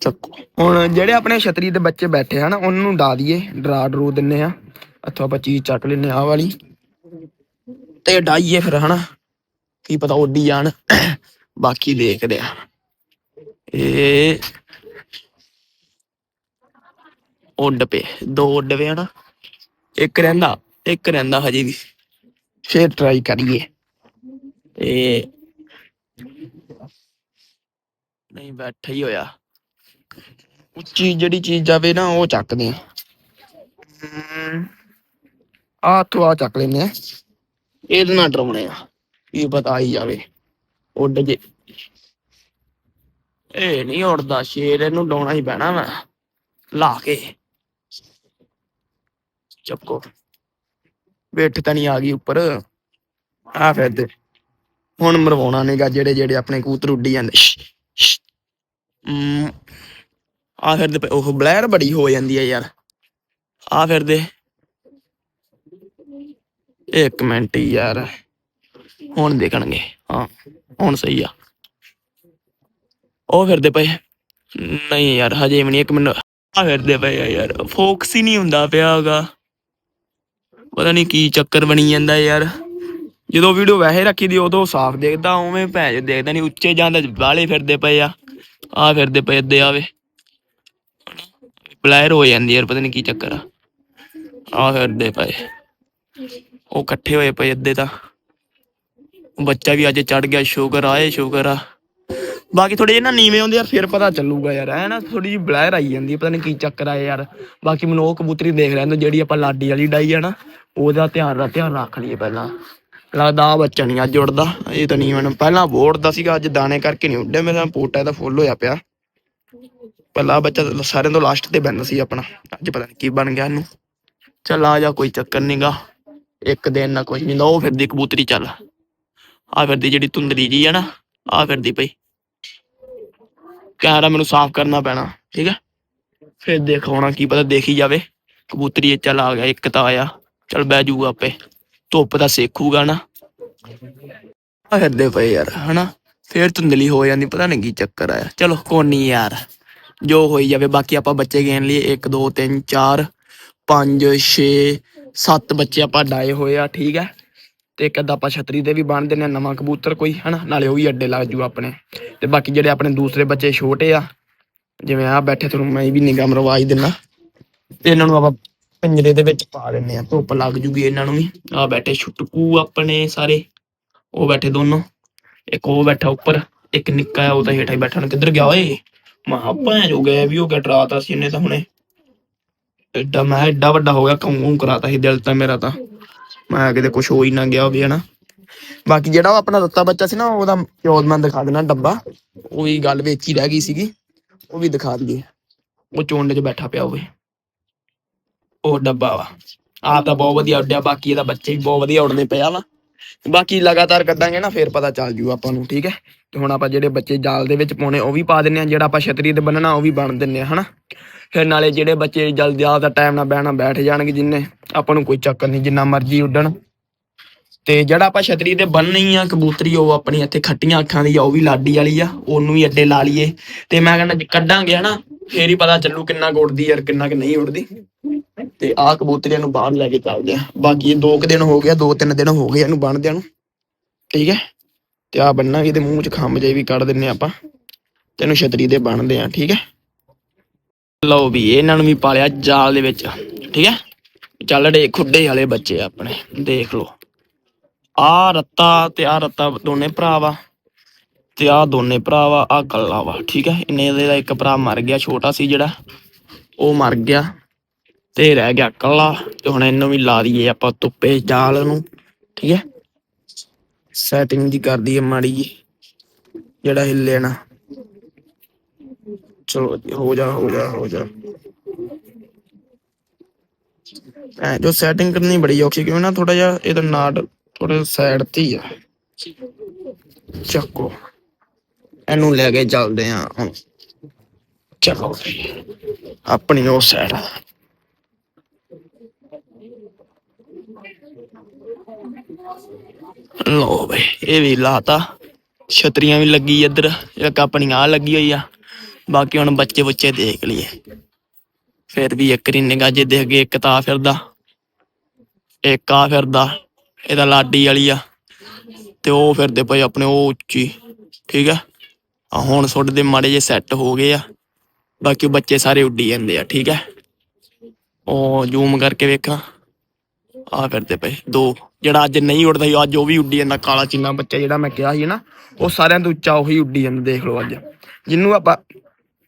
ਚੱਕੋ। ਹੁਣ ਜਿਹੜੇ ਆਪਣੇ ਛਤਰੀ ਦੇ ਬੱਚੇ ਬੈਠੇ ਹਨ ਉਹਨਾਂ ਨੂੰ ਡਾ ਦਈਏ, ਡਰਾ ਡਰੂ ਦਿੰਨੇ ਆ। ਇੱਥੋਂ ਆਪਾਂ ਚੀਜ਼ ਚੱਕ ਲੈਨੇ ਆ ਵਾਲੀ। ਤੇ ਡਾਈਏ ਫਿਰ, ਹਨਾ। ਕੀ ਪਤਾ, ਉੱਡੀ ਜਾਣ। ਬਾਕੀ ਦੇਖਦੇ ਆ। ਇਹ ਉੱਡ ਪਏ। ਦੋ ਉੱਡ ਪਏ ਹਨਾ। ਇੱਕ ਰਹਿੰਦਾ ਇੱਕ ਰਹਿੰਦਾ ਹਜੇ ਵੀ। ਫੇਰ ਟਰਾਈ ਕਰੀਏ। ਤੇ ਨਹੀਂ ਬੈਠਾ ਹੀ ਹੋਇਆ। ਉੱਚੀ ਜਿਹੜੀ ਚੀਜ਼ ਜਾਵੇ ਨਾ ਉਹ ਚੱਕਦੇ ਆ। ਹਮ, ਆਹ ਤੋਂ ਆ ਚੱਕ ਲੈਨੇ ਆ। ਇਹਦੇ ਨਾਲ ਡਰਾਉਣੇ ਆ। ਕੀ ਪਤਾ ਆਈ ਜਾਵੇ। ਉੱਡ ਜੇ। ਇਹ ਨਹੀਂ ਉੱਡਦਾ ਸ਼ੇਰ ਇਹਨੂੰ ਡਾਉਣਾ ਹੀ ਪੈਣਾ ਵਾ। ਲਾ ਕੇ। ਚੱਕੋ। ਵੇਠ ਤਾਂ ਨਹੀਂ ਆ ਗਈ ਉੱਪਰ। ਆ ਫਿਰ ਤੇ ਹੁਣ ਮਰਵਾਉਣਾ ਨਹੀਂਗਾ ਜਿਹੜੇ ਜਿਹੜੇ ਆਪਣੇ ਕਬੂਤਰ ਉੱਡੀ ਜਾਂਦੇ। ਆ ਫਿਰ ਤੇ ਉਹ ਬਲੈਰ ਬੜੀ ਹੋ ਜਾਂਦੀ ਹੈ ਯਾਰ। ਆ ਫਿਰ ਦੇ। ਇੱਕ ਮਿੰਟ ਹੀ ਯਾਰ। ਹੁਣ ਦੇਖਣਗੇ। ਹਾਂ, ਹੁਣ ਸਹੀ ਆ। ਉਹ ਫਿਰਦੇ ਪਏ। ਨਹੀਂ ਯਾਰ, ਹਜੇ ਵੀ ਨਹੀਂ। ਇੱਕ ਮਿੰਟ। ਆ ਫਿਰਦੇ ਪਏ ਆ ਯਾਰ। ਫੋਕਸ ਹੀ ਨਹੀਂ ਹੁੰਦਾ ਪਿਆਗਾ ਪਤਾ ਨਹੀਂ ਕੀ ਚੱਕਰ ਬਣੀ ਜਾਂਦਾ ਯਾਰ। ਜਦੋਂ ਵੀਡੀਓ ਵੈਸੇ ਰੱਖੀ ਦੀ ਉਦੋਂ ਸਾਫ਼ ਦੇਖਦਾ, ਉਵੇਂ ਭੈਣ ਦੇਖਦਾ ਨਹੀਂ ਉੱਚੇ ਜਾਂਦਾ ਬਾਲੇ ਫਿਰਦੇ ਪਏ ਆ ਆ ਫਿਰਦੇ ਪਏ ਅੱਦੇ ਆਵੇ ਬਲੈਰ ਹੋ ਜਾਂਦੀ ਯਾਰ, ਪਤਾ ਨਹੀਂ ਕੀ ਚੱਕਰ ਆ। ਆ ਫਿਰਦੇ ਪਏ। ਉਹ ਇਕੱਠੇ ਹੋਏ ਪਏ ਅੱਦੇ ਤਾਂ। ਬੱਚਾ ਵੀ ਅੱਜ ਚੜ ਗਿਆ ਸ਼ੁਕਰ ਆਏ ਸ਼ੁਕਰ ਆ। ਬਾਕੀ ਥੋੜੇ ਜਿਹੇ ਨਾ ਨੀਵੇਂ ਹੁੰਦੇ ਯਾਰ ਫਿਰ ਪਤਾ ਚੱਲੂਗਾ ਯਾਰ, ਐ ਨਾ ਥੋੜੀ ਜਿਹੀ ਬਲੈਰ ਆਈ ਜਾਂਦੀ ਪਤਾ ਨਹੀਂ ਕੀ ਚੱਕਰ ਆ ਯਾਰ। ਬਾਕੀ ਮੈਨੂੰ ਉਹ ਕਬੂਤਰੀ ਦੇਖ ਲੈਂਦੇ ਜਿਹੜੀ ਆਪਾਂ ਲਾਡੀ ਵਾਲੀ ਡਾਈ ਆ ਨਾ। ਉਹਦਾ ਧਿਆਨ ਰਾ, ਧਿਆਨ ਰੱਖ ਲਈਏ ਪਹਿਲਾਂ। ਲੱਗਦਾ ਆ ਬੱਚਾ ਨਹੀਂ ਅੱਜ ਉੱਡਦਾ, ਇਹ ਤਾਂ ਨਹੀਂ ਮੈਨੂੰ ਪਹਿਲਾਂ ਬੋੜਦਾ ਸੀਗਾ, ਅੱਜ ਦਾਣੇ ਕਰਕੇ ਨਹੀਂ ਉੱਡਿਆ। ਮੇਰਾ ਪੋਟਾ ਇਹਦਾ ਫੁੱਲ ਹੋਇਆ ਪਿਆ। ਪਹਿਲਾਂ ਬੱਚਾ ਸਾਰਿਆਂ ਤੋਂ ਲਾਸਟ ਤੇ ਬੰਨ ਸੀ ਆਪਣਾ। ਅੱਜ ਪਤਾ ਨਹੀਂ ਕੀ ਬਣ ਗਿਆ ਇਹਨੂੰ। ਚੱਲ ਆ ਜਾ, ਕੋਈ ਚੱਕਰ ਨਹੀਂਗਾ ਇੱਕ ਦਿਨ ਨਾ ਕੁਝ ਨਹੀਂ ਉਹ ਫਿਰਦੀ ਕਬੂਤਰੀ ਚੱਲ। ਆ ਫਿਰਦੀ ਜਿਹੜੀ ਤੁੰਦਰੀ ਜੀ ਆ ਨਾ ਆ ਫਿਰਦੀ ਪਈ। ਕੈਮਰਾ ਮੈਨੂੰ ਸਾਫ਼ ਕਰਨਾ ਪੈਣਾ, ਠੀਕ ਹੈ ਫਿਰ ਦਿਖਾਉਣਾ ਕੀ ਪਤਾ ਦੇਖੀ ਜਾਵੇ। ਕਬੂਤਰੀ ਚੱਲ ਆ ਗਿਆ, ਇੱਕ ਤਾਂ ਆਇਆ। ਚੱਲ ਬਹਿ ਜਾਊਗਾ ਆਪੇ। ਧੁੱਪ ਦਾ ਸੇਖੂਗਾ ਨਾ। ਆ ਫਿਰਦੇ ਪਏ ਯਾਰ। ਹਨਾ? ਫੇਰ ਧੁੰਦਲੀ ਹੋ ਜਾਂਦੀ ਪਤਾ ਨਹੀਂ ਕੀ ਚੱਕਰ ਆਇਆ ਚਲੋ ਕੋਨੀ ਯਾਰ। ਜੋ ਹੋਈ ਜਾਵੇ ਬਾਕੀ ਆਪਾਂ ਬੱਚੇ ਗੇਨ ਲਈ 1 2 3 4 5 6 7 ਬੱਚੇ ਆਪਾਂ ਡਾਏ ਹੋਏ ਆ ਠੀਕ ਹੈ ਤੇ ਇੱਕ ਅੱਧਾ ਆਪਾਂ ਛਤਰੀ ਦੇ ਵੀ ਬੰਨ ਦਿੰਨੇ ਆ ਨਵਾਂ ਕਬੂਤਰ ਕੋਈ ਹਨਾ? ਨਾਲੇ ਉਹ ਵੀ ਅੱਡੇ ਲੱਗ ਜੂ ਆਪਣੇ। ਤੇ ਬਾਕੀ ਜਿਹੜੇ ਆਪਣੇ ਦੂਸਰੇ ਬੱਚੇ ਛੋਟੇ ਆ ਜਿਵੇਂ ਆ ਬੈਠੇ ਤੁਹਾਨੂੰ ਮੈਂ ਵੀ ਨਿਗਾਹ ਮਰਵਾਈ ਦਿੰਨਾ। ਤੇ ਇਹਨਾਂ ਨੂੰ ਆਪਾਂ ਪਿੰਜਰੇ ਦੇ ਵਿੱਚ ਪਾ ਦਿੰਨੇ ਆ, ਧੁੱਪ ਲੱਗ ਜੂਗੀ ਇਹਨਾਂ ਨੂੰ ਵੀ। ਆ ਬੈਠੇ ਛੁਟਕੂ ਆਪਣੇ ਸਾਰੇ, ਉਹ ਬੈਠੇ ਦੋਨੋਂ। ਇੱਕ ਉਹ ਬੈਠਾ ਉੱਪਰ, ਇੱਕ ਨਿੱਕਾ ਆ ਉਹ ਤਾਂ ਹੇਠਾਂ ਹੀ ਬੈਠਾ। ਹੁਣ ਕਿੱਧਰ ਗਿਆ ਓਏ? ਮਾ ਭਾਂ ਜੋ ਗਿਆ ਵੀ ਹੋ ਗਿਆ ਡਰਾਤਾ ਸੀ ਇਹਨੇ ਤਾਂ ਹੁਣੇ। ਐਡਾ, ਮੈਂ ਐਡਾ ਵੱਡਾ ਹੋ ਗਿਆ ਕੌਂ ਕੌਂ ਕਰਾਤਾ ਸੀ ਦਿਲ ਤਾਂ ਮੇਰਾ ਤਾਂ। ਮੈਂ ਕਿਤੇ ਕੁਝ ਹੋ ਹੀ ਨਾ ਗਿਆ ਹੋਵੇ, ਹਨਾ। ਬਾਕੀ ਜਿਹੜਾ ਉਹ ਆਪਣਾ ਰੱਤਾ ਬੱਚਾ ਸੀ ਨਾ, ਉਹਦਾ ਪਿਓ ਮੈਂ ਦਿਖਾ ਦੇਣਾ ਡੱਬਾ। ਉਹੀ ਗੱਲ ਵੇਚੀ ਰਹਿ ਗਈ ਸੀਗੀ, ਉਹ ਵੀ ਦਿਖਾ ਦਈਏ। ਉਹ ਚੋਂਡੇ 'ਚ ਬੈਠਾ ਪਿਆ ਹੋਵੇ। ਉਹ ਡੱਬਾ ਵਾ। ਆਪ ਤਾਂ ਬਹੁਤ ਵਧੀਆ ਉੱਡਿਆ, ਬਾਕੀ ਇਹਦਾ ਬੱਚੇ ਵੀ ਬਹੁਤ ਵਧੀਆ ਉੱਡਦੇ ਪਿਆ ਵਾ ਬਾਕੀ ਲਗਾਤਾਰ ਕੱਢਾਂਗੇ ਨਾ, ਫੇਰ ਪਤਾ ਚੱਲ ਜੂ ਆਪਾਂ ਨੂੰ, ਠੀਕ ਹੈ। ਤੇ ਹੁਣ ਆਪਾਂ ਜਿਹੜੇ ਬੱਚੇ ਜਾਲ ਦੇ ਵਿੱਚ ਪਾਉਣੇ, ਉਹ ਵੀ ਪਾ ਦਿੰਨੇ ਆ, ਜਿਹੜਾ ਆਪਾਂ ਛਤਰੀ ਤੇ ਬੰਨਣਾ, ਉਹ ਵੀ ਬਣ ਦਿੰਨੇ ਆ, ਹਨਾ। ਫਿਰ ਨਾਲੇ ਜਿਹੜੇ ਬੱਚੇ ਜਲਦੀ ਆਪਦਾ ਟਾਈਮ ਨਾਲ ਬਹਿਣਾ ਬੈਠ ਜਾਣਗੇ ਜਿੰਨੇ, ਆਪਾਂ ਨੂੰ ਕੋਈ ਚੱਕਰ ਨਹੀਂ, ਜਿੰਨਾ ਮਰਜ਼ੀ ਉੱਡਣ। ਤੇ ਜਿਹੜਾ ਆਪਾਂ ਛਤਰੀ ਤੇ ਬੰਨਣੀ ਆ ਕਬੂਤਰੀ, ਉਹ ਆਪਣੀ ਇੱਥੇ ਖੱਟੀਆਂ ਅੱਖਾਂ ਦੀ ਆ, ਉਹ ਵੀ ਲਾਡੀ ਵਾਲੀ ਆ, ਉਹਨੂੰ ਵੀ ਅੱਡੇ ਲਾ ਲਈਏ। ਤੇ ਮੈਂ ਕਹਿੰਦਾ ਕੱਢਾਂਗੇ, ਹਨਾ, ਫੇਰ ਹੀ ਪਤਾ ਚੱਲੂ ਕਿੰਨਾ ਕੁ ਉੱਡਦੀ ਯਾਰ ਕਿੰਨਾ ਕਿ ਨਹੀਂ ਉੱਡਦੀ। ਤੇ ਆਹ ਕਬੂਤਰੀਆਂ ਨੂੰ ਬਾਹਰ ਲੈ ਕੇ ਚੱਲਦੇ ਆ। ਬਾਕੀ ਇਹ ਦੋ ਕੁ ਦਿਨ ਹੋ ਗਿਆ ਦੋ ਤਿੰਨ ਦਿਨ ਹੋ ਗਏ ਇਹਨੂੰ ਬਣਦਿਆਂ ਨੂੰ। ਠੀਕ ਹੈ? ਤੇ ਆ ਬੰਨਾ ਤੇ ਮੂੰਹ ਚ ਖੰਭ ਜੇ ਵੀ ਕੱਢ ਦਿੰਨੇ ਆਪਾਂ। ਤੇ ਛਤਰੀ ਦੇ ਬਣਦੇ ਆ, ਠੀਕ ਹੈ? ਲਓ ਵੀ, ਇਹਨਾਂ ਨੂੰ ਵੀ ਪਾਲਿਆ ਜਾਲ ਦੇ ਵਿੱਚ, ਠੀਕ ਹੈ? ਚੱਲ ਡੇ ਖੁੱਡੇ ਵਾਲੇ ਬੱਚੇ ਆਪਣੇ, ਦੇਖ ਲਓ। ਆ ਰੱਤਾ ਤੇ ਆ ਰੱਤਾ ਦੋਨੇ ਭਰਾ ਵਾ, ਤੇ ਆ ਦੋਨੇ ਭਰਾ ਵਾ ਆ ਕੱਲਾ ਵਾ, ਠੀਕ ਹੈ? ਇਹਨੇ ਦਾ ਇੱਕ ਭਰਾ ਮਰ ਗਿਆ, ਛੋਟਾ ਸੀ ਜਿਹੜਾ, ਉਹ ਮਰ ਗਿਆ। ਤੇ ਰਹਿ ਗਿਆ ਕੱਲਾ, ਤੇ ਹੁਣ ਇਹਨੂੰ ਵੀ ਲਾ ਦਈਏ ਆਪਾਂ ਧੁੱਪੇ ਜਾਲ ਨੂੰ, ਠੀਕ ਹੈ? ਸੈਟਿੰਗ ਜੀ ਕਰ ਦਈਏ ਮਾੜੀ ਜੀ ਜਿਹੜਾ ਹਿੱਲੇ ਨਾ ਚਲੋ ਹੋ ਜਾ ਹੋ ਜਾ ਹੋ ਜਾ। ਜੋ ਸੈਟਿੰਗ ਕਰਨੀ ਬੜੀ ਔਖੀ, ਕਿਉਂ ਨਾ ਥੋੜਾ ਜਿਹਾ ਇਹਦਾ ਨਾਟ ਥੋੜਾ ਸਾਈਡ ਤੇ ਹੀ ਆ। ਚੱਕੋ। ਇਹਨੂੰ ਲੈ ਕੇ ਚੱਲਦੇ ਆ ਹੁਣ। ਚਲੋ ਆਪਣੀ ਉਹ ਸਾਈਡ ਲੋ ਬਈ, ਇਹ ਵੀ ਲਾਤਾ। ਛਤਰੀਆਂ ਵੀ ਲੱਗੀ ਇੱਧਰ, ਇੱਕ ਆਪਣੀ ਆ ਲੱਗੀ ਹੋਈ ਆ। ਬਾਕੀ ਹੁਣ ਬੱਚੇ ਬੱਚੇ ਦੇਖ ਲਈਏ। ਫਿਰ ਵੀ ਇੱਕ ਰੀ ਨਿਗਾਹ ਜੇ ਦੇਖ ਗਏ, ਇੱਕ ਤਾਂ ਫਿਰਦਾ। ਇੱਕ ਆ ਫਿਰਦਾ ਇਹਦਾ ਲਾਡੀ ਵਾਲੀ ਆ। ਤੇ ਉਹ ਫਿਰਦੇ ਪਏ ਆਪਣੇ ਉਹ ਉੱਚੀ, ਠੀਕ ਆ? ਆ ਹੁਣ ਸੁੱਟ ਦੇ ਮਾੜੇ ਜੇ ਸੈੱਟ ਹੋ ਗਏ ਆ। ਬਾਕੀ ਉਹ ਬੱਚੇ ਸਾਰੇ ਉੱਡੀ ਜਾਂਦੇ ਆ, ਠੀਕ ਹੈ ਉਹ ਜ਼ੂਮ ਕਰਕੇ ਵੇਖਾਂ। ਆ ਫਿਰਦੇ ਪਏ ਦੋ। ਜਿਹੜਾ ਅੱਜ ਨਹੀਂ ਉੱਡਦਾ ਸੀ, ਅੱਜ ਉਹ ਵੀ ਉੱਡੀ ਜਾਂਦਾ, ਕਾਲਾ ਚਿੰਨਾ ਬੱਚਾ ਜਿਹੜਾ ਮੈਂ ਕਿਹਾ ਸੀ ਨਾ, ਉਹ ਸਾਰਿਆਂ ਤੋਂ ਉੱਚਾ ਉਹੀ ਉੱਡੀ ਜਾਂਦਾ, ਦੇਖ ਲਓ ਅੱਜ। ਜਿਹਨੂੰ ਆਪਾਂ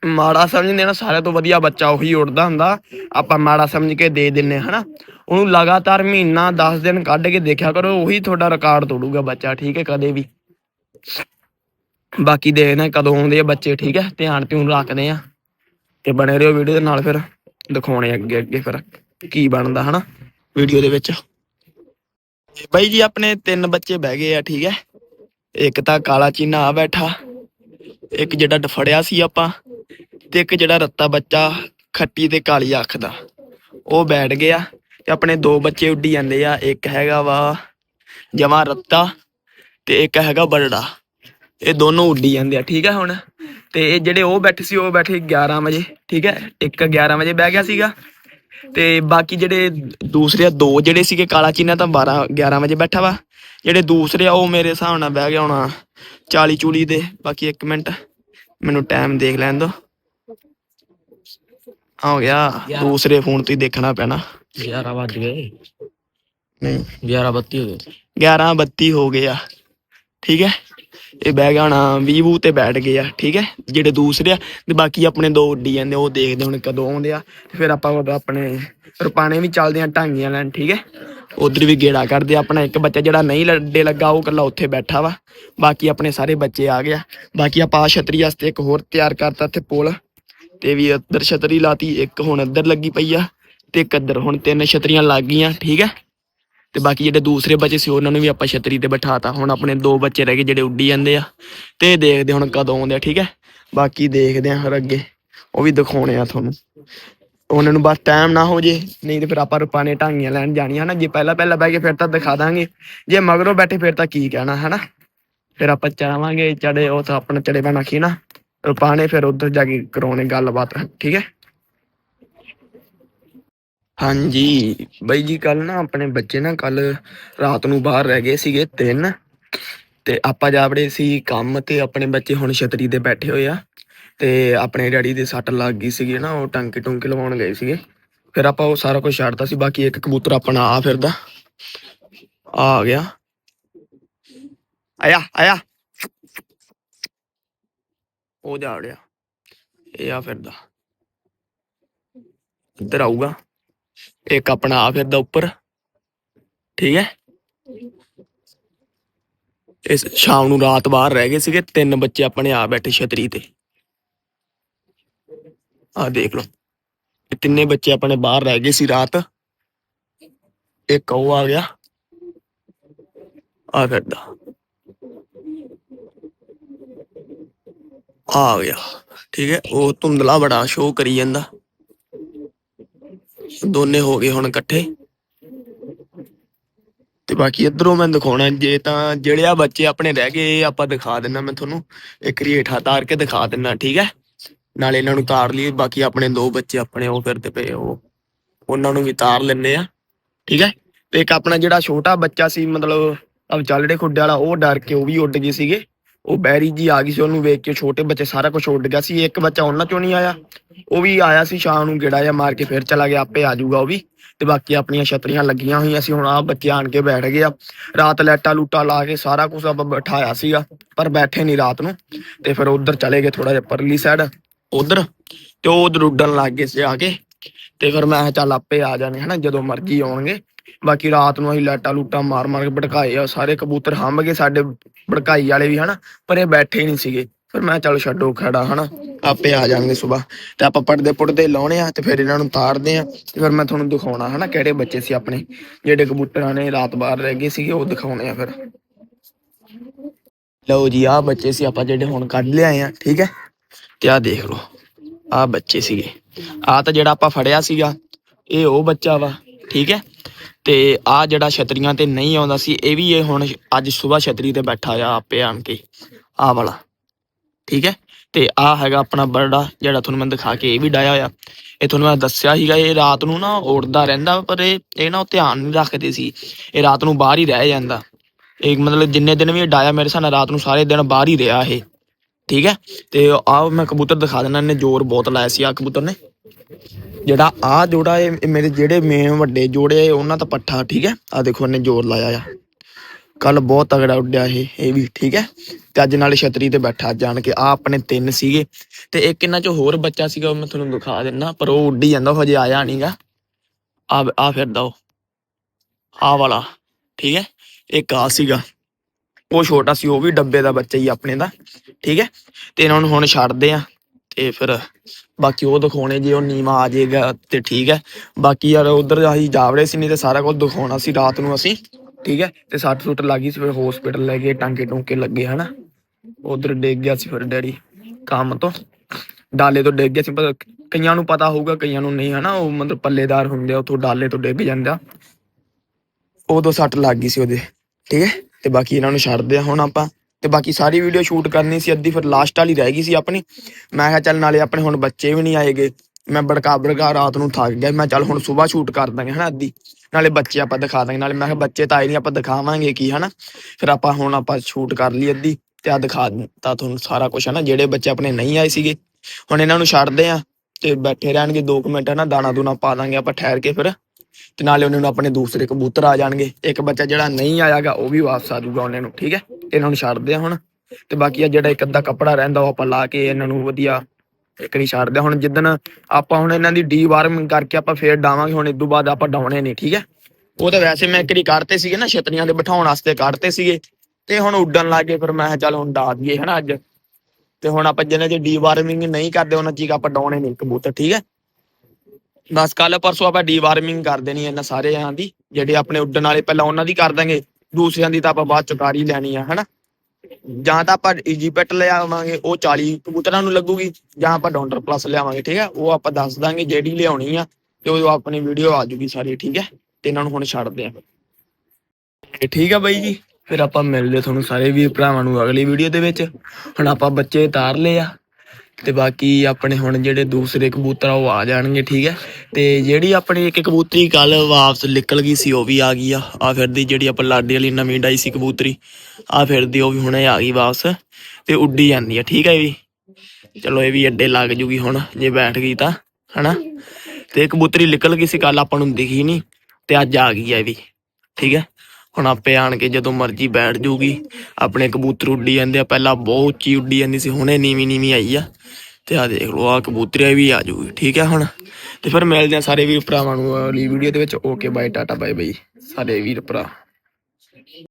ਮਾੜਾ ਸਮਝਦੇ ਨਾ, ਸਾਰਿਆਂ ਤੋਂ ਵਧੀਆ ਬੱਚਾ ਉਹੀ ਉੱਡਦਾ ਹੁੰਦਾ, ਆਪਾਂ ਮਾੜਾ ਸਮਝ ਕੇ ਦੇ ਦਿੰਨੇ ਹਨਾ। ਉਹਨੂੰ ਲਗਾਤਾਰ ਮਹੀਨਾ 10 ਦਿਨ ਕੱਢ ਕੇ ਦੇਖਿਆ ਕਰੋ, ਉਹੀ ਤੁਹਾਡਾ ਰਿਕਾਰਡ ਤੋੜੂਗਾ ਬੱਚਾ, ਠੀਕ ਹੈ, ਕਦੇ ਵੀ। ਬਾਕੀ ਦੇਖਦੇ ਕਦੋਂ ਆਉਂਦੇ ਆ ਬੱਚੇ, ਠੀਕ ਹੈ, ਧਿਆਨ ਧਿਉਨ ਰੱਖਦੇ ਆ ਤੇ ਬਣੇ ਰਹੋ ਵੀਡੀਓ ਦੇ ਨਾਲ ਫਿਰ, ਦਿਖਾਉਣੇ ਅੱਗੇ ਅੱਗੇ ਫਿਰ, ਕੀ ਬਣਦਾ, ਹਨਾ। ਵੀਡੀਓ ਦੇ ਵਿੱਚ। ਤੇ ਬਾਈ ਜੀ, ਆਪਣੇ ਤਿੰਨ ਬੱਚੇ ਬਹਿ ਗਏ ਆ, ਠੀਕ ਹੈ? ਇੱਕ ਤਾਂ ਕਾਲਾ ਚੀਨਾ ਆ ਬੈਠਾ, ਇੱਕ ਜਿਹੜਾ ਡਫੜਿਆ ਸੀ ਆਪਾਂ, ਤੇ ਇੱਕ ਜਿਹੜਾ ਰੱਤਾ ਬੱਚਾ ਖੱਟੀ ਤੇ ਕਾਲੀ ਅੱਖ ਦਾ। ਉਹ ਬੈਠ ਗਿਆ ਤੇ ਆਪਣੇ ਦੋ ਬੱਚੇ ਉੱਡੀ ਜਾਂਦੇ ਆ, ਇੱਕ ਹੈਗਾ ਵਾ ਜਮਾ ਰੱਤਾ ਤੇ ਇੱਕ ਹੈਗਾ ਬਰੜਾ। ਇਹ ਦੋਨੋਂ ਉੱਡੀ ਜਾਂਦੇ ਆ, ਠੀਕ ਹੈ ਹੁਣ? ਤੇ ਇਹ ਜਿਹੜੇ ਉਹ ਬੈਠੇ ਸੀ, ਉਹ ਬੈਠੇ 11 ਵਜੇ, ਠੀਕ ਹੈ? ਇੱਕ 11 ਵਜੇ ਬਹਿ ਗਿਆ ਸੀਗਾ ਤੇ ਬਾਕੀ ਜਿਹੜੇ ਦੂਸਰੇ ਆ, ਦੋ ਜਿਹੜੇ ਸੀਗੇ ਕਾਲਾ ਚੀਨਾ ਤਾਂ 12 11 ਵਜੇ ਬੈਠਾ ਵਾ। ਜਿਹੜੇ ਦੂਸਰੇ ਆ ਉਹ ਮੇਰੇ ਹਿਸਾਬ ਨਾਲ ਬਹਿ ਗਿਆ ਹੋਣਾ 40 ਚੂਲੀ ਦੇ ਬਾਕੀ 1 ਮਿੰਟ ਮੈਨੂੰ ਟਾਈਮ ਦੇਖ ਲੈਣ ਦੋ। ਆ ਗਿਆ ਦੂਸਰੇ ਫੋਨ ਤੋਂ ਦੇਖਣਾ ਪੈਣਾ। 11 ਵੱਜ ਗਏ। ਨਹੀਂ। 11 ਬੱਤੀ ਹੋ ਗਏ। 11 32 ਹੋ ਗਏ ਆ। ਠੀਕ ਹੈ? ਇਹ ਬਹਿ ਗਿਆ ਹੋਣਾ ਵੀਵੂ ਤੇ ਬੈਠ ਗਏ ਆ, ਠੀਕ ਹੈ? ਜਿਹੜੇ ਦੂਸਰੇ ਆ, ਤੇ ਬਾਕੀ ਆਪਣੇ ਦੋ ਉੱਡੀ ਜਾਂਦੇ, ਉਹ ਦੇਖਦੇ ਹੁਣ ਕਦੋਂ ਆਉਂਦੇ ਆ। ਤੇ ਫਿਰ ਆਪਾਂ ਆਪਣੇ ਰੁਪਾਣੇ ਵੀ ਚੱਲਦੇ ਆ, ਢਾਂਗੀਆਂ ਲੈਣ, ਠੀਕ ਹੈ? ਉਧਰ ਵੀ ਗੇੜਾ ਕਰਦੇ ਆਪਣਾ ਇੱਕ ਬੱਚਾ ਜਿਹੜਾ ਨਹੀਂ ਲੱਡੇ ਲੱਗਾ, ਉਹ ਕੱਲਾ ਉੱਥੇ ਬੈਠਾ ਵਾ। ਬਾਕੀ ਆਪਣੇ ਸਾਰੇ ਬੱਚੇ ਆ ਗਿਆ ਬਾਕੀ ਆਪਾਂ ਆਹ ਛਤਰੀ ਵਾਸਤੇ ਇੱਕ ਹੋਰ ਤਿਆਰ ਕਰਤਾ ਇੱਥੇ ਪੁਲ। ਤੇ ਵੀ ਇੱਧਰ ਛਤਰੀ ਲਾਤੀ, ਇੱਕ ਹੁਣ ਇੱਧਰ ਲੱਗੀ ਪਈ ਆ, ਤੇ ਇੱਕ ਇੱਧਰ, ਹੁਣ ਤਿੰਨ ਛਤਰੀਆਂ ਲੱਗ ਗਈਆਂ, ਠੀਕ ਹੈ? ਤੇ ਬਾਕੀ ਜਿਹੜੇ ਦੂਸਰੇ ਬੱਚੇ ਸੀ, ਉਹਨਾਂ ਨੂੰ ਵੀ ਆਪਾਂ ਛਤਰੀ ਤੇ ਬਿਠਾਤਾ। ਹੁਣ ਆਪਣੇ ਦੋ ਬੱਚੇ ਰਹਿ ਗਏ ਜਿਹੜੇ ਉੱਡੀ ਜਾਂਦੇ ਆ। ਤੇ ਦੇਖਦੇ ਹੁਣ ਕਦੋਂ ਆਉਂਦੇ ਆ, ਠੀਕ ਹੈ? ਬਾਕੀ ਦੇਖਦੇ ਆ ਫਿਰ ਅੱਗੇ। ਉਹ ਵੀ ਦਿਖਾਉਣੇ ਆ ਤੁਹਾਨੂੰ। ਉਹਨਾਂ ਨੂੰ ਬਸ ਟਾਈਮ ਨਾ ਹੋ ਜੇ, ਨਹੀਂ ਤੇ ਫਿਰ ਆਪਾਂ ਰੁਪਾਣੇ ਢਾਂਗੀਆਂ ਲੈਣ ਜਾਣੀਆਂ, ਹਨਾ? ਜੇ ਪਹਿਲਾਂ ਪਹਿਲਾਂ ਬਹਿ ਕੇ ਫਿਰ ਤਾਂ ਦਿਖਾ ਦਾਂਗੇ। ਜੇ ਮਗਰੋਂ ਬੈਠੇ ਫਿਰ ਤਾਂ ਕੀ ਕਹਿਣਾ, ਹਨਾ? ਫਿਰ ਆਪਾਂ ਚਾਹਾਂਗੇ ਚੜੇ ਉਹ ਤਾਂ ਆਪਣਾ ਚੜੇ ਬਣਾ ਕੀ ਨਾ? ਰੁਪਾਣੇ ਫਿਰ ਉੱਧਰ ਜਾ ਕੇ ਕਰਾਉਣੇ ਗੱਲਬਾਤ, ਠੀਕ ਹੈ? ਹਾਂਜੀ, ਬਾਈ ਜੀ ਕੱਲ ਨਾ ਆਪਣੇ ਬੱਚੇ ਨਾ ਕੱਲ ਰਾਤ ਨੂੰ ਬਾਹਰ ਰਹਿ ਗਏ ਸੀਗੇ ਤਿੰਨ ਤੇ ਆਪਾਂ ਜਾ ਜਾਵੜੇ ਸੀ ਕੰਮ ਤੇ ਆਪਣੇ ਬੱਚੇ ਹੁਣ ਛਤਰੀ ਦੇ ਬੈਠੇ ਹੋਏ ਆ ਤੇ ਆਪਣੇ ਡੈਡੀ ਦੇ ਸੱਟ ਲੱਗ ਗਈ ਸੀਗੀ ਨਾ, ਉਹ ਟੰਕੇ ਟੁੰਕੇ ਲਵਾਉਣ ਗਏ ਸੀਗੇ। ਫਿਰ ਆਪਾਂ ਉਹ ਸਾਰਾ ਕੁਝ ਛੱਡਤਾ ਸੀ, ਬਾਕੀ ਇੱਕ ਕਬੂਤਰ ਆਪਣਾ ਆ ਫਿਰਦਾ। ਆ ਆ ਗਿਆ। ਆਇਆ ਆਇਆ। ਉਹ ਜਾ ਵੜਿਆ। ਇਹ ਆ ਫਿਰਦਾ। ਇੱਧਰ ਆਊਗਾ। ਇੱਕ ਆਪਣਾ ਆ ਫਿਰਦਾ ਉੱਪਰ। ਠੀਕ ਹੈ? ਇਸ ਸ਼ਾਮ ਨੂੰ ਰਾਤ ਬਾਹਰ ਰਹਿ ਗਏ ਸੀਗੇ, ਤਿੰਨ ਬੱਚੇ ਆਪਣੇ ਆ ਬੈਠੇ ਛਤਰੀ ਤੇ। ਆ ਦੇਖ ਲਓ। ਇਹ ਤਿੰਨੇ ਬੱਚੇ ਆਪਣੇ ਬਾਹਰ ਰਹਿ ਗਏ ਸੀ ਰਾਤ। ਇੱਕ ਉਹ ਆ ਗਿਆ। ਆ ਫਿਰਦਾ। ਆ ਗਿਆ। ਠੀਕ ਹੈ? ਉਹ ਧੁੰਦਲਾ ਬੜਾ ਸ਼ੋਅ ਕਰੀ ਜਾਂਦਾ। ਦੋਨੇ ਹੋ ਗਏ ਹੁਣ ਇਕੱਠੇ। ਤੇ ਬਾਕੀ ਇਧਰੋਂ ਮੈਂ ਦਿਖਾਉਣਾ, ਜੇ ਤਾਂ ਜਿਹੜੇ ਆ ਬੱਚੇ ਆਪਣੇ ਰਹਿ ਗਏ ਆਪਾਂ ਦਿਖਾ ਦਿੰਨਾ ਮੈਂ ਤੁਹਾਨੂੰ। ਇੱਕ ਰੇਠਾ ਤਾਰ ਕੇ ਦਿਖਾ ਦਿੰਨਾ, ਠੀਕ ਹੈ? ਨਾਲੇ ਇਹਨਾਂ ਨੂੰ ਤਾਰ ਲਈ, ਬਾਕੀ ਆਪਣੇ ਦੋ ਬੱਚੇ ਆਪਣੇ, ਉਹ ਫਿਰਦੇ ਪਏ, ਉਹ ਉਹਨਾਂ ਨੂੰ ਵੀ ਤਾਰ ਲੈਣੇ ਆ, ਠੀਕ ਹੈ? ਤੇ ਇੱਕ ਆਪਣਾ ਜਿਹੜਾ ਛੋਟਾ ਬੱਚਾ ਸੀ, ਮਤਲਬ ਅਬ ਚੱਲੜੇ ਖੁੱਡੇ ਵਾਲਾ, ਉਹ ਡਰ ਕੇ ਉਹ ਵੀ ਉੱਡ ਗਏ ਸੀਗੇ। ਉਹ ਬੈਰੀ ਜੀ ਆ ਗਈ ਸੀ, ਉਹਨੂੰ ਵੇਖ ਕੇ ਛੋਟੇ ਬੱਚੇ ਸਾਰਾ ਕੁਝ ਉੱਡ ਗਿਆ ਸੀ, ਇੱਕ ਬੱਚਾ ਉਹਨਾਂ ਚੋਂ ਨਹੀਂ ਆਇਆ। ਉਹ ਵੀ ਆਇਆ ਸੀ, ਸ਼ਾਮ ਨੂੰ ਗੇੜਾ ਜਾਂ ਮਾਰ ਕੇ ਫਿਰ ਚਲਾ ਗਿਆ, ਆਪੇ ਆ ਜਾਊਗਾ ਉਹ ਵੀ। ਤੇ ਬਾਕੀ ਆਪਣੀਆਂ ਛਤਰੀਆਂ ਲੱਗੀਆਂ ਹੋਈਆਂ ਸੀ, ਹੁਣ ਆ ਬੱਚੇ ਆਣ ਕੇ ਬੈਠ ਗਏ ਆ। ਰਾਤ ਲੈਟਾ ਲੂਟਾ ਲਾ ਕੇ ਸਾਰਾ ਕੁਝ ਆਪਾਂ ਬਿਠਾਇਆ ਸੀਗਾ, ਪਰ ਬੈਠੇ ਨਹੀਂ ਰਾਤ ਨੂੰ। ਤੇ ਫਿਰ ਉਧਰ ਚਲੇ ਗਏ ਥੋੜਾ ਜਿਹਾ ਪਰਲੀ ਸਾਈਡ ਉਧਰ। ਤੇ ਉਹ ਉਧਰ ਉੱਡਣ ਲੱਗ ਗਏ ਸੀ ਆ ਕੇ। ਤੇ ਫਿਰ ਮੈਂ ਚੱਲ ਆਪੇ ਆ ਜਾਣੇ ਹਨਾ ਜਦੋਂ ਮਰਜ਼ੀ ਆਉਣਗੇ। ਬਾਕੀ ਰਾਤ ਨੂੰ ਅਸੀਂ ਲਾਟਾ ਲੂਟਾ ਮਾਰ ਮਾਰ ਕੇ ਭੜਕਾਏ ਆ ਸਾਰੇ ਕਬੂਤਰ ਹੰਭ ਗਏ ਸਾਡੇ ਭੜਕਾਈ ਵਾਲੇ ਵੀ ਹਨਾ ਪਰ ਇਹ ਬੈਠੇ ਹੀ ਨਹੀਂ ਸੀਗੇ। ਫਿਰ ਮੈਂ ਚੱਲ ਛੱਡੋ ਖੜਾ ਹਨਾ ਆਪੇ ਆ ਜਾਣਗੇ ਸਵੇਰ ਤੇ ਆਪਾਂ ਪੜਦੇ ਪੁੜਦੇ ਲਾਉਣੇ ਆ ਤੇ ਫਿਰ ਇਹਨਾਂ ਨੂੰ ਤਾਰਦੇ ਆ ਤੇ ਫਿਰ ਮੈਂ ਤੁਹਾਨੂੰ ਦਿਖਾਉਣਾ ਹਨਾ ਕਿਹੜੇ ਬੱਚੇ ਸੀ ਆਪਣੇ ਜਿਹੜੇ ਕਬੂਤਰਾਂ ਨੇ ਰਾਤ ਬਾਹਰ ਰਹਿ ਗਏ ਸੀਗੇ ਉਹ ਦਿਖਾਉਣੇ ਆ ਫਿਰ। ਲਓ ਜੀ ਆ ਬੱਚੇ ਸੀ ਆਪਾਂ ਜਿਹੜੇ ਹੁਣ ਕੱਢ ਲਿਆਏ ਆ ਠੀਕ ਹੈ? ਤੇ ਆ ਦੇਖ ਲਓ। ਆ ਬੱਚੇ ਸੀਗੇ। ਆ ਤਾਂ ਜਿਹੜਾ ਆਪਾਂ ਫੜਿਆ ਸੀਗਾ, ਇਹ ਉਹ ਬੱਚਾ ਵਾ, ਠੀਕ ਹੈ? ਤੇ ਆ ਜਿਹੜਾ ਛਤਰੀਆਂ ਤੇ ਨਹੀਂ ਆਉਂਦਾ ਸੀ, ਇਹ ਵੀ ਇਹ ਹੁਣ ਅੱਜ ਸਵੇਰ ਛਤਰੀ ਤੇ ਬੈਠਾ ਆ ਆਪੇ ਆਣ ਕੇ ਆ ਵਾਲਾ, ਠੀਕ ਹੈ? ਤੇ ਆ ਹੈਗਾ ਆਪਣਾ ਬਰਡਾ ਜਿਹੜਾ ਤੁਹਾਨੂੰ ਮੈਂ ਦਿਖਾ ਕੇ ਇਹ ਵੀ ਡਾਇਆ ਹੋਇਆ। ਇਹ ਤੁਹਾਨੂੰ ਮੈਂ ਦੱਸਿਆ ਸੀਗਾ, ਇਹ ਰਾਤ ਨੂੰ ਨਾ ਉੜਦਾ ਰਹਿੰਦਾ, ਪਰ ਇਹ ਇਹ ਨਾ ਉਹ ਧਿਆਨ ਨਹੀਂ ਰੱਖਦੇ ਸੀ। ਇਹ ਰਾਤ ਨੂੰ ਬਾਹਰ ਹੀ ਰਹਿ ਜਾਂਦਾ। ਇਹ ਮਤਲਬ ਜਿੰਨੇ ਦਿਨ ਵੀ ਇਹ ਡਾਇਆ ਮੇਰੇ ਹਿਸਾਬ ਨਾਲ, ਰਾਤ ਨੂੰ ਸਾਰੇ ਦਿਨ ਬਾਹਰ ਹੀ ਰਿਹਾ ਇਹ। ਠੀਕ ਹੈ? ਤੇ ਆਹ ਮੈਂ ਕਬੂਤਰ ਦਿਖਾ ਦਿੰਦਾ, ਇਹਨੇ ਜ਼ੋਰ ਬਹੁਤ ਲਾਇਆ ਸੀ ਆ ਕਬੂਤਰ ਨੇ। ਜਿਹੜਾ ਆ ਜੋੜਾ ਇਹ ਮੇਰੇ ਜਿਹੜੇ ਮੇਨ ਵੱਡੇ ਜੋੜੇ ਉਹਨਾਂ ਦਾ ਪੱਠਾ, ਠੀਕ ਹੈ? ਆ ਦੇਖੋ ਇਹਨੇ ਜ਼ੋਰ ਲਾਇਆ ਆ। ਕੱਲ ਬਹੁਤ ਤਗੜਾ ਉੱਡਿਆ ਇਹ ਇਹ ਵੀ, ਠੀਕ ਹੈ? ਤੇ ਅੱਜ ਨਾਲ ਛਤਰੀ ਤੇ ਬੈਠਾ ਜਾਣ ਕੇ ਆ ਆਪਣੇ ਤਿੰਨ ਸੀਗੇ। ਤੇ ਇੱਕ ਇਹਨਾਂ ਚੋਂ ਹੋਰ ਬੱਚਾ ਸੀਗਾ, ਉਹ ਮੈਂ ਤੁਹਾਨੂੰ ਦਿਖਾ ਦਿੰਦਾ, ਪਰ ਉਹ ਉੱਡੀ ਜਾਂਦਾ, ਉਹ ਹਜੇ ਆਇਆ ਨਹੀਂਗਾ ਆ ਆ ਫਿਰਦਾ ਉਹ ਆ ਵਾਲਾ, ਠੀਕ ਹੈ? ਇੱਕ ਆ ਸੀਗਾ। ਉਹ ਛੋਟਾ ਸੀ, ਉਹ ਵੀ ਡੱਬੇ ਦਾ ਬੱਚਾ ਹੀ ਆਪਣੇ ਦਾ, ਠੀਕ ਹੈ? ਤੇ ਇਹਨਾਂ ਨੂੰ ਹੁਣ ਛੱਡਦੇ ਆ, ਤੇ ਫਿਰ ਬਾਕੀ ਉਹ ਦਿਖਾਉਣੇ ਜੇ ਉਹ ਨੀਵਾ ਆ ਜਾਏਗਾ ਤੇ ਠੀਕ ਹੈ। ਬਾਕੀ ਯਾਰ ਉਧਰ ਅਸੀਂ ਜਾਵੜੇ ਸੀ, ਨਹੀਂ ਤੇ ਸਾਰਾ ਕੁਝ ਦਿਖਾਉਣਾ ਸੀ ਰਾਤ ਨੂੰ ਅਸੀਂ, ਠੀਕ ਹੈ? ਤੇ ਸੱਟ ਸੁੱਟ ਲੱਗੀ ਸੀ, ਫਿਰ ਹਸਪੀਟਲ ਲੈ ਗਏ, ਟਾਂਕੇ ਟੂੰਕੇ ਲੱਗੇ, ਹਨਾ? ਉਧਰ ਡਿੱਗ ਗਿਆ ਸੀ ਫਿਰ ਡੈਡੀ ਕੰਮ ਤੋਂ। ਡਾਲੇ ਤੋਂ ਡਿੱਗ ਗਿਆ ਸੀ ਪਰ ਕਈਆਂ ਨੂੰ ਪਤਾ ਹੋਊਗਾ, ਕਈਆਂ ਨੂੰ ਨਹੀਂ, ਹਨਾ? ਉਹ ਮਤਲਬ ਪੱਲੇਦਾਰ ਹੁੰਦੇ ਆ, ਉਥੋਂ ਡਾਲੇ ਤੋਂ ਡਿੱਗ ਜਾਂਦਾ। ਉਦੋਂ ਸੱਟ ਲੱਗ ਗਈ ਸੀ ਉਹਦੇ, ਠੀਕ ਹੈ? ਤੇ ਬਾਕੀ ਇਹਨਾਂ ਨੂੰ ਛੱਡਦੇ ਆ ਹੁਣ ਆਪਾਂ। ਤੇ ਬਾਕੀ ਸਾਰੀ ਵੀਡੀਓ ਸ਼ੂਟ ਕਰਨੀ ਸੀ, ਅੱਧੀ ਫਿਰ ਲਾਸਟ ਵਾਲੀ ਰਹਿ ਗਈ ਸੀ ਆਪਣੀ। ਮੈਂ ਕਿਹਾ ਚੱਲ ਨਾਲੇ ਆਪਣੇ ਹੁਣ ਬੱਚੇ ਵੀ ਨਹੀਂ ਆਏਗੇ। ਮੈਂ ਬੜਕਾ ਬੜਕਾ ਰਾਤ ਨੂੰ ਥੱਕ ਗਿਆ। ਮੈਂ ਚੱਲ ਹੁਣ ਸਵੇਰ ਸ਼ੂਟ ਕਰ ਦਾਂਗੇ, ਹਨਾ ਅੱਧੀ। ਨਾਲੇ ਬੱਚੇ ਆਪਾਂ ਦਿਖਾ ਦਾਂਗੇ। ਨਾਲੇ ਮੈਂ ਕਿਹਾ ਬੱਚੇ ਤਾਂ ਆਏ ਨਹੀਂ ਆਪਾਂ ਦਿਖਾਵਾਂਗੇ ਕੀ, ਹਨਾ। ਫਿਰ ਆਪਾਂ ਹੁਣ ਆਪਾਂ ਸ਼ੂਟ ਕਰ ਲਈ ਅੱਧੀ ਤੇ ਆ ਦਿਖਾ ਦਿੱਤਾ ਤੁਹਾਨੂੰ ਸਾਰਾ ਕੁਝ ਹਨਾ। ਜਿਹੜੇ ਬੱਚੇ ਆਪਣੇ ਨਹੀਂ ਆਏ ਸੀਗੇ, ਹੁਣ ਇਹਨਾਂ ਨੂੰ ਛੱਡਦੇ ਆ ਤੇ ਬੈਠੇ ਰਹਿਣਗੇ 2 ਮਿੰਟ, ਹਨਾ। ਦਾਣਾ ਦੂਣਾ ਪਾ ਦਾਂਗੇ ਆਪਾਂ ਠਹਿਰ ਕੇ ਫਿਰ। ਤੇ ਨਾਲੇ ਉਹਨਾਂ ਨੂੰ ਆਪਣੇ ਦੂਸਰੇ ਕਬੂਤਰ ਆ ਜਾਣਗੇ। ਇੱਕ ਬੱਚਾ ਜਿਹੜਾ ਨਹੀਂ ਆਇਆਗਾ, ਉਹ ਵੀ ਵਾਪਸ ਆ ਜਾਊਗਾ ਉਹਨਾਂ ਨੂੰ, ਠੀਕ ਹੈ? ਇਹਨਾਂ ਨੂੰ ਛੱਡਦੇ ਆ ਹੁਣ। ਤੇ ਬਾਕੀ ਆ ਜਿਹੜਾ ਇੱਕ ਅੱਧਾ ਕੱਪੜਾ ਰਹਿੰਦਾ, ਉਹ ਆਪਾਂ ਲਾ ਕੇ ਇਹਨਾਂ ਨੂੰ ਵਧੀਆ ਇੱਕ ਨਹੀਂ ਛੱਡਦੇ। ਆ। ਹੁਣ ਜਿੱਦਣ ਆਪਾਂ ਹੁਣ ਇਹਨਾਂ ਦੀ ਡੀਵਾਰਮਿੰਗ ਕਰਕੇ ਆਪਾਂ ਫੇਰ ਡਾਵਾਂਗੇ, ਹੁਣ ਇਦੋਂ ਬਾਅਦ ਆਪਾਂ ਡਾਉਣੇ ਨਹੀਂ, ਠੀਕ ਹੈ? ਉਹ ਤਾਂ ਵੈਸੇ ਮੈਂ ਇੱਕ ਵਾਰੀ ਸੀਗੇ ਨਾ, ਛਤਰੀਆਂ ਦੇ ਬਿਠਾਉਣ ਵਾਸਤੇ ਕਰਤੇ ਸੀਗੇ। ਤੇ ਹੁਣ ਉੱਡਣ ਲੱਗੇ ਫਿਰ ਮੈਂ ਕਿਹਾ ਚੱਲ ਹੁਣ ਡਾ ਦਈਏ ਹਨਾ ਅੱਜ। ਤੇ ਹੁਣ ਆਪਾਂ ਜਿੰਨੇ ਜੇ ਡੀਵਾਰਮਿੰਗ ਨਹੀਂ ਕਰਦੇ, ਉਹਨਾਂ ਚੀਕ ਆਪਾਂ ਡਾਉਣੇ ਨਹੀਂ, ਕਬੂਤਰ, ਠੀਕ ਹੈ? ਬਸ ਕੱਲ ਪਰਸੋਂ ਆਪਾਂ ਡੀਵਾਰਮਿੰਗ ਕਰ ਦੇਣੀ ਇਹਨਾਂ ਸਾਰਿਆਂ ਦੀ, ਜਿਹੜੇ ਆਪਣੇ ਉੱਡਣ ਵਾਲੇ ਪਹਿਲਾਂ ਉਹਨਾਂ ਦੀ ਕਰ ਦਾਂਗੇ, ਦੂਸਰਿਆਂ ਦੀ ਤਾਂ ਆਪਾਂ ਬਾਅਦ ਚ ਕਰ ਹੀ ਲੈਣੀ ਆ, ਹਨਾ? ਜਾਂ ਤਾਂ ਆਪਾਂ ਇਜੀਪਟ ਲੈ ਉਹ 40 ਕਬੂਤਰਾਂ ਨੂੰ ਲੱਗੂਗੀ, ਜਾਂ ਆਪਾਂ ਡੌਂਡਰ ਪਲੱਸ ਲਿਆਵਾਂਗੇ ਠੀਕ ਆ? ਉਹ ਆਪਾਂ ਦੱਸ ਦਾਂਗੇ ਜਿਹੜੀ ਲਿਆਉਣੀ ਆ, ਤੇ ਉਹ ਆਪਣੀ ਵੀਡੀਓ ਆ ਜੂਗੀ ਸਾਰੀ, ਠੀਕ ਹੈ ਤੇ ਇਹਨਾਂ ਨੂੰ ਹੁਣ ਛੱਡਦੇ ਆ। ਠੀਕ ਆ ਬਾਈ ਜੀ, ਫਿਰ ਆਪਾਂ ਮਿਲਦੇ ਤੁਹਾਨੂੰ ਸਾਰੇ ਵੀਰ ਭਰਾਵਾਂ ਨੂੰ ਅਗਲੀ ਵੀਡੀਓ ਦੇ ਵਿੱਚ। ਹੁਣ ਆਪਾਂ ਬੱਚੇ ਤਾਰ ਲਏ ਆ। ਤੇ ਬਾਕੀ ਆਪਣੇ ਹੁਣ ਜਿਹੜੇ ਦੂਸਰੇ ਕਬੂਤਰ ਆ, ਉਹ ਆ ਜਾਣਗੇ, ਠੀਕ ਹੈ? ਤੇ ਜਿਹੜੀ ਆਪਣੀ ਇੱਕ ਕਬੂਤਰੀ ਕੱਲ ਵਾਪਸ ਨਿਕਲ ਗਈ ਸੀ, ਉਹ ਵੀ ਆ ਗਈ ਆ। ਆ ਫਿਰਦੀ ਜਿਹੜੀ ਆਪਾਂ ਲਾਡੀ ਵਾਲੀ ਨਵੀਂ ਡਾਈ ਸੀ ਕਬੂਤਰੀ, ਆ ਫਿਰਦੀ, ਉਹ ਵੀ ਹੁਣੇ ਆ ਗਈ ਵਾਪਸ ਤੇ ਉੱਡੀ ਜਾਂਦੀ ਆ, ਠੀਕ ਹੈ ਵੀ ਚਲੋ ਇਹ ਵੀ ਅੱਡੇ ਲੱਗ ਜੂਗੀ ਹੁਣ, ਜੇ ਬੈਠ ਗਈ ਤਾਂ, ਹਨਾ? ਤੇ ਕਬੂਤਰੀ ਨਿਕਲ ਗਈ ਸੀ ਕੱਲ ਆਪਾਂ ਨੂੰ ਦਿਖੀ ਨਹੀਂ, ਤੇ ਅੱਜ ਆ ਗਈ ਆ ਇਹ ਵੀ, ਠੀਕ ਹੈ? ਹੁਣ ਆਪੇ ਆਣ ਕੇ ਜਦੋਂ ਮਰਜ਼ੀ ਬੈਠ ਜੂਗੀ। ਆਪਣੇ ਕਬੂਤਰ ਉੱਡੀ ਜਾਂਦੇ ਆ। ਪਹਿਲਾਂ ਬਹੁਤ ਉੱਚੀ ਉੱਡੀ ਜਾਂਦੀ ਸੀ, ਹੁਣੇ ਨੀਵੀਂ ਨੀਵੀਂ ਆਈ ਆ। ਤੇ ਆ ਦੇਖ ਲਓ ਆ ਕਬੂਤਰੀ ਵੀ ਆ ਜੂਗੀ, ਠੀਕ ਹੈ ਹੁਣ? ਤੇ ਫਿਰ ਮਿਲਦੇ ਆ ਸਾਰੇ ਵੀਰ ਭਰਾਵਾਂ ਨੂੰ ਅਗਲੀ ਵੀਡੀਓ ਦੇ ਵਿੱਚ। ਓਕੇ ਬਾਏ ਟਾਟਾ ਬਾਏ ਬਾਈ ਸਾਰੇ ਵੀਰ ਭਰਾ।